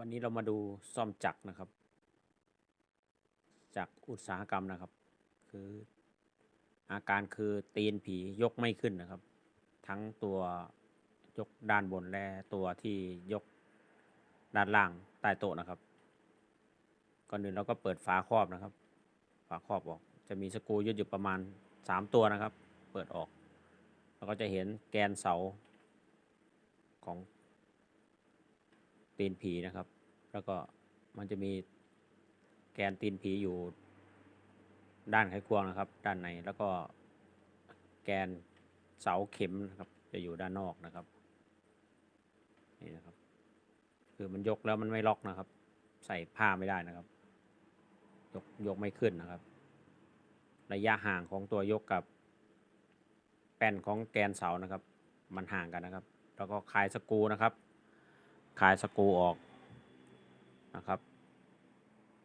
วันนี้เรามาดูซ่อมจักรนะครับ จากอุตสาหกรรมนะครับ คืออาการคือตีนผียกไม่ขึ้นนะครับ ทั้งตัวยกด้านบนและตัวที่ยกด้านล่างใต้โต๊ะนะครับ ก่อนอื่นเราก็เปิดฝาครอบนะครับ ฝาครอบออก จะมีสกรูยืดอยู่ประมาณสามตัวนะครับ เปิดออก เราก็จะเห็นแกนเสาของ ตีนผีนะครับ แล้วก็มันจะมีแกนตีนผีอยู่ ด้านไขควงนะครับ ด้านในแล้วก็แกนเสาเข็มนะครับ จะอยู่ด้านนอกนะครับนี่นะครับ คือมันยกแล้วมันไม่ล็อกนะครับ ใส่ผ้าไม่ได้นะครับ ยกยกไม่ขึ้นนะครับ ระยะห่างของตัวยกกับ แป้นของแกนเสานะครับ มันห่างกันนะครับ แล้วก็คลายสกูนะครับ คลายสกูออกนะครับ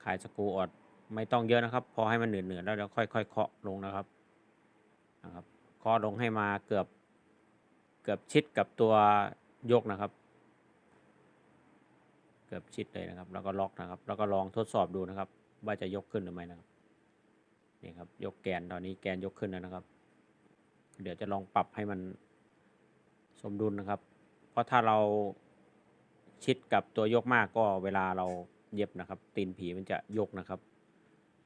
คลายสกูออกไม่ต้องเยอะนะครับ พอให้มันเหนื่อๆแล้วเราค่อยๆเคาะลงนะครับนะครับเคาะลงให้มาเกือบเกือบชิดกับตัวยกนะครับ เกือบชิดเลยนะครับ แล้วก็ล็อกนะครับ แล้วก็ลองทดสอบดูนะครับ ว่าจะยกขึ้นหรือไม่นะครับนี่ครับยกแกนตอนนี้แกนยกขึ้นแล้วนะครับ เดี๋ยวจะลองปรับให้มันสมดุลนะครับ เพราะถ้าเรา ชิดกับตัวยกมากก็เวลาเราเย็บนะครับ ตีนผีมันจะยกนะครับ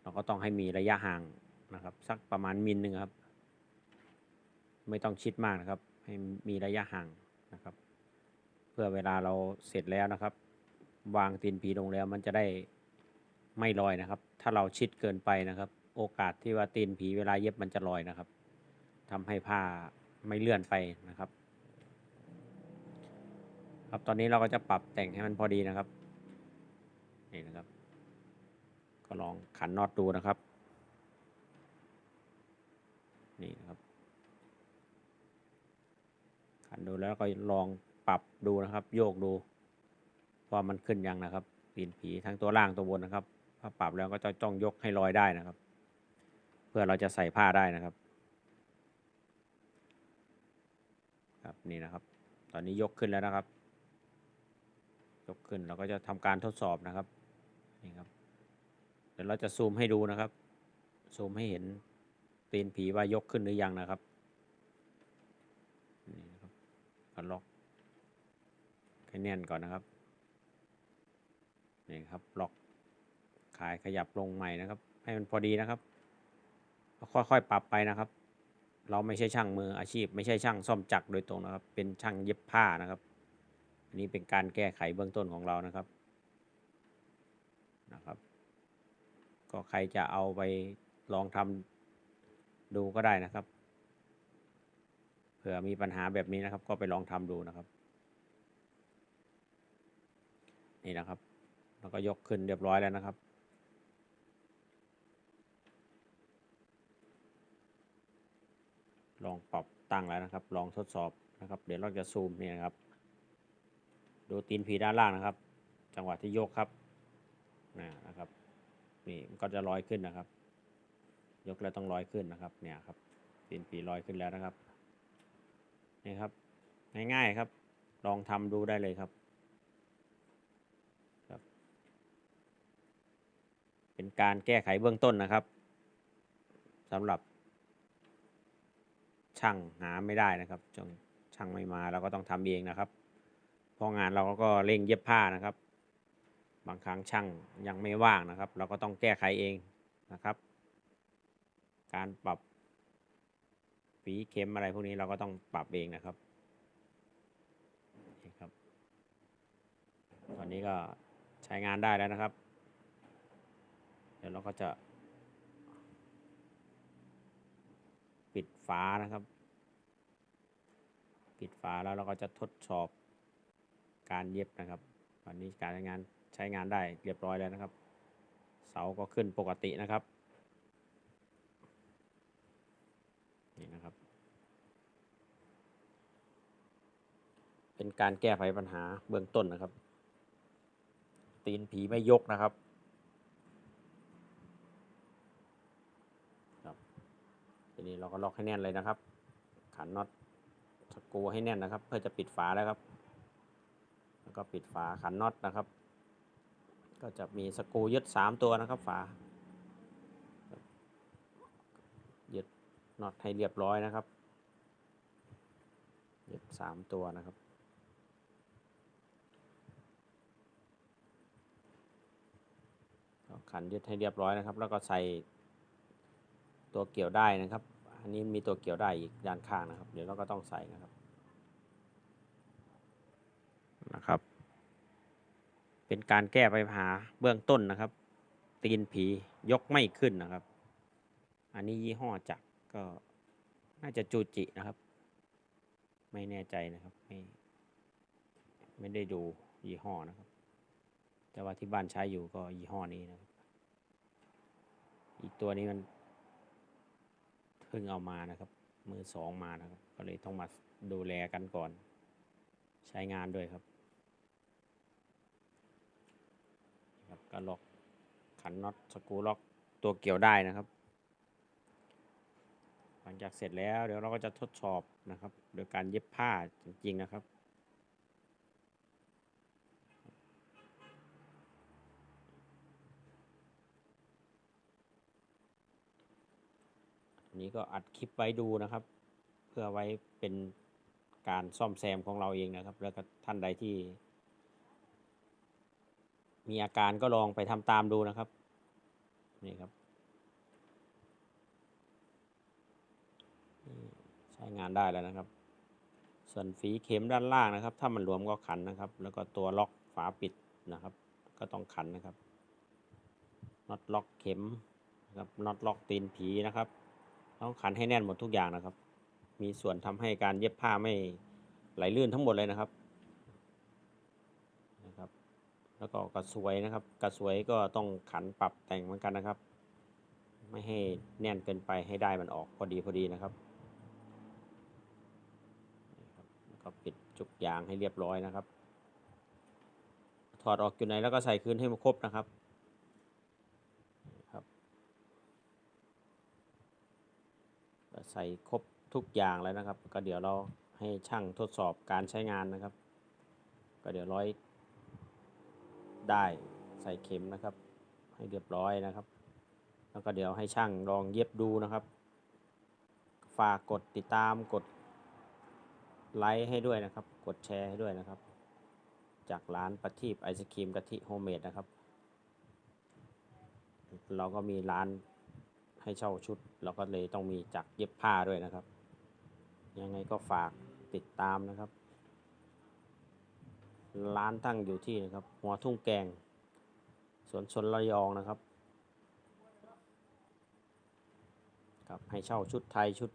เราก็ต้องให้มีระยะห่างนะครับ สักประมาณมิลหนึ่งครับ ไม่ต้องชิดมากนะครับ ให้มีระยะห่างนะครับ เพื่อเวลาเราเสร็จแล้วนะครับ วางตีนผีลงแล้วมันจะได้ไม่ลอยนะครับ ถ้าเราชิดเกินไปนะครับ โอกาสที่ว่าตีนผีเวลาเย็บมันจะลอยนะครับทำให้ผ้าไม่เลื่อนไปนะครับ ครับตอนนี้เราก็จะปรับแต่งให้มันพอดีนะครับนี่นะครับ ก็ลองขันน็อตดูนะครับ นี่นะครับ ขันดูแล้วก็ลองปรับดูนะครับ โยกดูว่ามันขึ้นยังนะครับปีนผีทั้งตัวล่างตัวบนนะครับถ้าปรับแล้วก็จะจ้องยกให้ลอยได้นะครับ เพื่อเราจะใส่ผ้าได้นะครับ ครับนี่นะครับ ตอนนี้ยกขึ้นแล้วนะครับ ยกขึ้นเราก็จะทำการทดสอบนะครับนี่ครับ เดี๋ยวเราจะซูมให้ดูนะครับ ซูมให้เห็นตีนผีว่ายกขึ้นหรือยังนะครับนี่นะครับก็ล็อกให้แน่นก่อนนะครับนี่ครับล็อกขายขยับลงใหม่นะครับ ให้มันพอดีนะครับ ค่อยๆปรับไปนะครับ เราไม่ใช่ช่างมืออาชีพ ไม่ใช่ช่างซ่อมจักรโดยตรงนะครับ เป็นช่างเย็บผ้านะครับ นี้เป็นการแก้ไขเบื้องต้นของเรานะครับนะครับ ก็ใครจะเอาไปลองทำดูก็ได้นะครับ เผื่อมีปัญหาแบบนี้นะครับ ก็ไปลองทำดูนะครับ นี่นะครับ แล้วก็ยกขึ้นเรียบร้อยแล้วนะครับลองปรับตั้งแล้วนะครับ ลองทดสอบนะครับ เดี๋ยวเราจะซูมนี่นะครับ ดูตีนผีด้านล่างนะครับ จังหวะที่ยกครับนะนะครับนี่มันก็จะลอยขึ้นนะครับ ยกแล้วต้องลอยขึ้นนะครับ เนี่ยครับตีนผีลอยขึ้นแล้วนะครับนี่ครับ ง่ายๆครับ ลองทำดูได้เลยครับครับ เป็นการแก้ไขเบื้องต้นนะครับสำหรับ ช่างหาไม่ได้นะครับจงช่างไม่มาเราก็ต้องทำเองนะครับ พราะงานเราก็เร่งเย็บผ้านะครับ บางครั้งช่างยังไม่ว่างนะครับ เราก็ต้องแก้ไขเองนะครับ การปรับฝีเข็มอะไรพวกนี้เราก็ต้องปรับเองนะครับครับ ตอนนี้ก็ใช้งานได้แล้วนะครับ เดี๋ยวเราก็จะปิดฝานะครับ ปิดฝาแล้วเราก็จะทดสอบ การเย็บนะครับ วันนี้การใช้งานใช้งานได้เรียบร้อยแล้วนะครับ เสาก็ขึ้นปกตินะครับนี่นะครับ เป็นการแก้ไขปัญหาเบื้องต้นนะครับ ตีนผีไม่ยกนะครับทีนี้เราก็ล็อกให้แน่นเลยนะครับ ขันน็อตสกรูให้แน่นนะครับ เพื่อจะปิดฝาแล้วครับ แล้วก็ปิดฝาขันน็อตนะครับ ก็จะมีสกรูยึดสามตัวนะครับฝายึดน็อตให้เรียบร้อยนะครับยึดสามตัวนะครับขันยึดให้เรียบร้อยนะครับ แล้วก็ใส่ตัวเกี่ยวได้นะครับ อันนี้มีตัวเกี่ยวได้อีกด้านข้างนะครับ เดี๋ยวเราก็ต้องใส่นะครับ นะครับ เป็นการแก้ปัญหาเบื้องต้นนะครับ ตีนผียกไม่ขึ้นนะครับ อันนี้ยี่ห้อจักก็น่าจะจูจินะครับ ไม่แน่ใจนะครับ ไม่ไม่ได้ดูยี่ห้อนะครับ แต่ว่าที่บ้านใช้อยู่ก็ยี่ห้อนี้นะครับ อีกตัวนี้มันเพิ่งเอามานะครับ มือสองมานะครับ ก็เลยต้องมาดูแลกันก่อน ใช้งานด้วยครับ ครับก็ล็อกขันน็อตสกูล็อกตัวเกี่ยวได้นะครับ หลังจากเสร็จแล้วเดี๋ยวเราก็จะทดสอบนะครับ โดยการเย็บผ้าจริงๆนะครับนนี้ก็อัดคลิปไว้ดูนะครับ เพื่อไว้เป็นการซ่อมแซมของเราเองนะครับ แล้วก็ท่านใดที่ มีอาการก็ลองไปทำตามดูนะครับ นี่ครับ ใช้งานได้แล้วนะครับ ส่วนฝีเข็มด้านล่างนะครับ ถ้ามันหลวมก็ขันนะครับ แล้วก็ตัวล็อกฝาปิดนะครับ ก็ต้องขันนะครับน็อตล็อกเข็มนะครับน็อตล็อกตีนผีนะครับต้องขันให้แน่นหมดทุกอย่างนะครับ มีส่วนทำให้การเย็บผ้าไม่ไหลลื่นทั้งหมดเลยนะครับ แล้วก็กระสวยนะครับ กระสวยก็ต้องขันปรับแต่งเหมือนกันนะครับ ไม่ให้แน่นเกินไปให้ได้มันออกพอดีพอดีนะครับแล้วก็ปิดจุกยางให้เรียบร้อยนะครับ ถอดออกอยู่ไหนแล้วก็ใส่คืนให้มันครบนะครับครับ ใส่ครบทุกอย่างแล้วนะครับ ก็เดี๋ยวเราให้ช่างทดสอบการใช้งานนะครับ ก็เดี๋ยวร้อย ได้ใส่เข็มนะครับ ให้เรียบร้อยนะครับ แล้วก็เดี๋ยวให้ช่างลองเย็บดูนะครับ ฝากกดติดตามกดไลค์ให้ด้วยนะครับ กดแชร์ให้ด้วยนะครับ จากร้านประทีปไอศครีมกะทิโฮมเมดนะครับ เราก็มีร้านให้เช่าชุด เราก็เลยต้องมีจักรเย็บผ้าด้วยนะครับ ยังไงก็ฝากติดตามนะครับ ร้านตั้งอยู่ที่นะครับ หัวทุ่งแกง สวนชนระยองนะครับครับให้เช่าชุดไทยชุด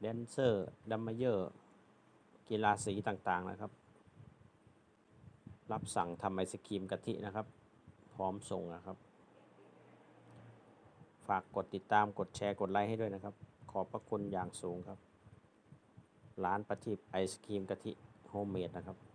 แดนเซอร์ดัมเมเยอร์กีฬาสีต่างๆนะครับ รับสั่งทำไอศครีมกะทินะครับ พร้อมส่งนะครับ ฝากกดติดตามกดแชร์กดไลค์ให้ด้วยนะครับ ขอบพระคุณอย่างสูงครับ ร้านประทีปไอศครีมกะทิ โฮมเมดนะครับ